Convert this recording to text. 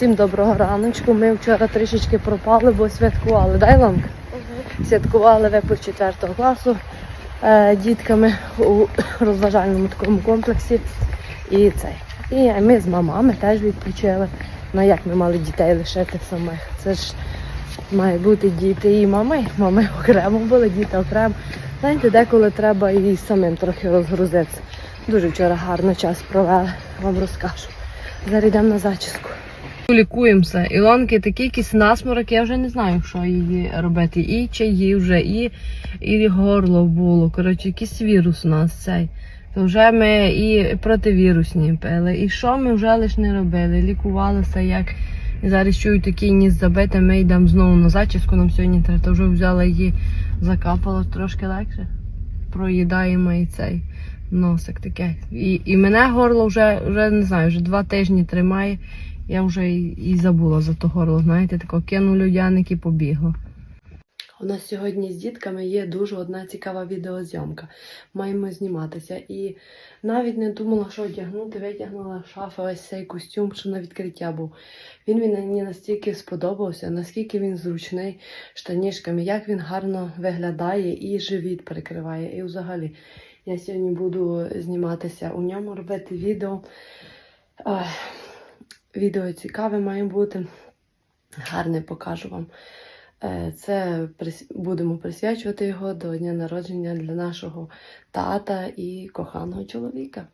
Всім доброго раночку. Ми вчора трішечки пропали, бо святкували. Дай ламка? Святкували випуск 4 класу е, дітками у розважальному такому комплексі. І цей. І ми з мамами теж відпочили. Ну як ми мали дітей лишити самих? Це ж має бути діти і мами. Мами окремо були, діти окремо. Знаєте, деколи треба і самим трохи розгрузитися. Дуже вчора гарно час провели, вам розкажу. Зараз йдемо на зачіску. Лікуємося. Ілонки такі якісь насморок, я вже не знаю, що її робити. І чаї вже, і, і горло було. Коротше, якийсь вірус у нас цей. То вже ми і противірусні пили. І що ми вже лиш не робили? Лікувалися як. І зараз чую такий ніс забити, ми йдемо знову на зачіску, нам сьогодні треба. Вже взяла її, закапала трошки легше. Проїдаємо і цей носик таке. І, і мене горло вже, вже не знаю, вже два тижні тримає. Я вже і, і забула за то горло, знаєте, тако кинув людяник і побігла. У нас сьогодні з дітками є дуже одна цікава відеозйомка. Маємо зніматися. І навіть не думала, що одягнути, витягнула з шафи ось цей костюм, що на відкриття був. Він мені настільки сподобався, наскільки він зручний штанішками, як він гарно виглядає і живіт прикриває. І взагалі, я сьогодні буду зніматися у ньому, робити відео. Ой, Відео цікаве має бути. Гарне покажу вам. Е, Це будемо присвячувати його до дня народження для нашого тата і коханого чоловіка.